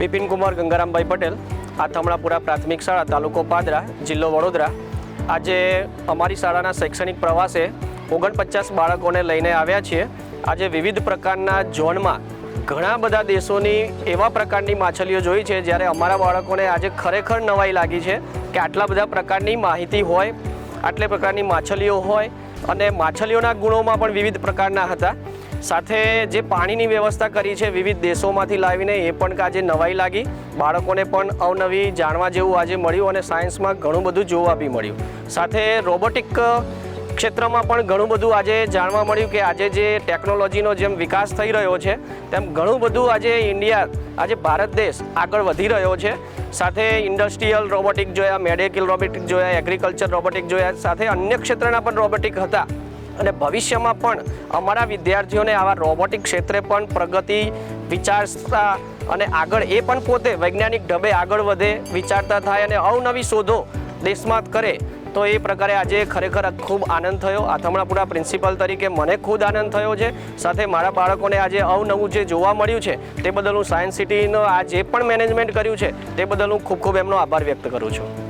બિપિન કુમાર ગંગારામભાઈ પટેલ આ થમણાપુરા પ્રાથમિક શાળા, તાલુકો પાદરા, જિલ્લો વડોદરા. આજે અમારી શાળાના શૈક્ષણિક પ્રવાસે ઓગણપચાસ બાળકોને લઈને આવ્યા છીએ. આજે વિવિધ પ્રકારના ઝોનમાં ઘણા બધા દેશોની એવા પ્રકારની માછલીઓ જોઈ છે, જ્યારે અમારા બાળકોને આજે ખરેખર નવાઈ લાગી છે કે આટલા બધા પ્રકારની માહિતી હોય, આટલે પ્રકારની માછલીઓ હોય અને માછલીઓના ગુણોમાં પણ વિવિધ પ્રકારના હતા. સાથે જે પાણીની વ્યવસ્થા કરી છે વિવિધ દેશોમાંથી લાવીને, એ પણ આજે નવાઈ લાગી. બાળકોને પણ અવનવી જાણવા જેવું આજે મળ્યું અને સાયન્સમાં ઘણું બધું જોવા બી મળ્યું. સાથે રોબોટિક ક્ષેત્રમાં પણ ઘણું બધું આજે જાણવા મળ્યું કે આજે જે ટેકનોલોજીનો જેમ વિકાસ થઈ રહ્યો છે, તેમ ઘણું બધું આજે ઇન્ડિયા, આજે ભારત દેશ આગળ વધી રહ્યો છે. સાથે ઇન્ડસ્ટ્રીયલ રોબોટિક જોયા, મેડિકલ રોબોટિક જોયા, એગ્રીકલ્ચર રોબોટિક જોયા, સાથે અન્ય ક્ષેત્રના પણ રોબોટિક હતા. અને ભવિષ્યમાં પણ અમારા વિદ્યાર્થીઓને આવા રોબોટિક ક્ષેત્રે પણ પ્રગતિ વિચારતા અને આગળ એ પણ પોતે વૈજ્ઞાનિક ઢબે આગળ વધે, વિચારતા થાય અને અવનવી શોધો દેશમાં કરે, તો એ પ્રકારે આજે ખરેખર ખૂબ આનંદ થયો. આથમણાપુરા પ્રિન્સિપલ તરીકે મને ખુદ આનંદ થયો છે. સાથે મારા બાળકોને આજે અવનવું જે જોવા મળ્યું છે, તે બદલ હું સાયન્સ સિટીનો આ જે પણ મેનેજમેન્ટ કર્યું છે, તે બદલ હું ખૂબ ખૂબ એમનો આભાર વ્યક્ત કરું છું.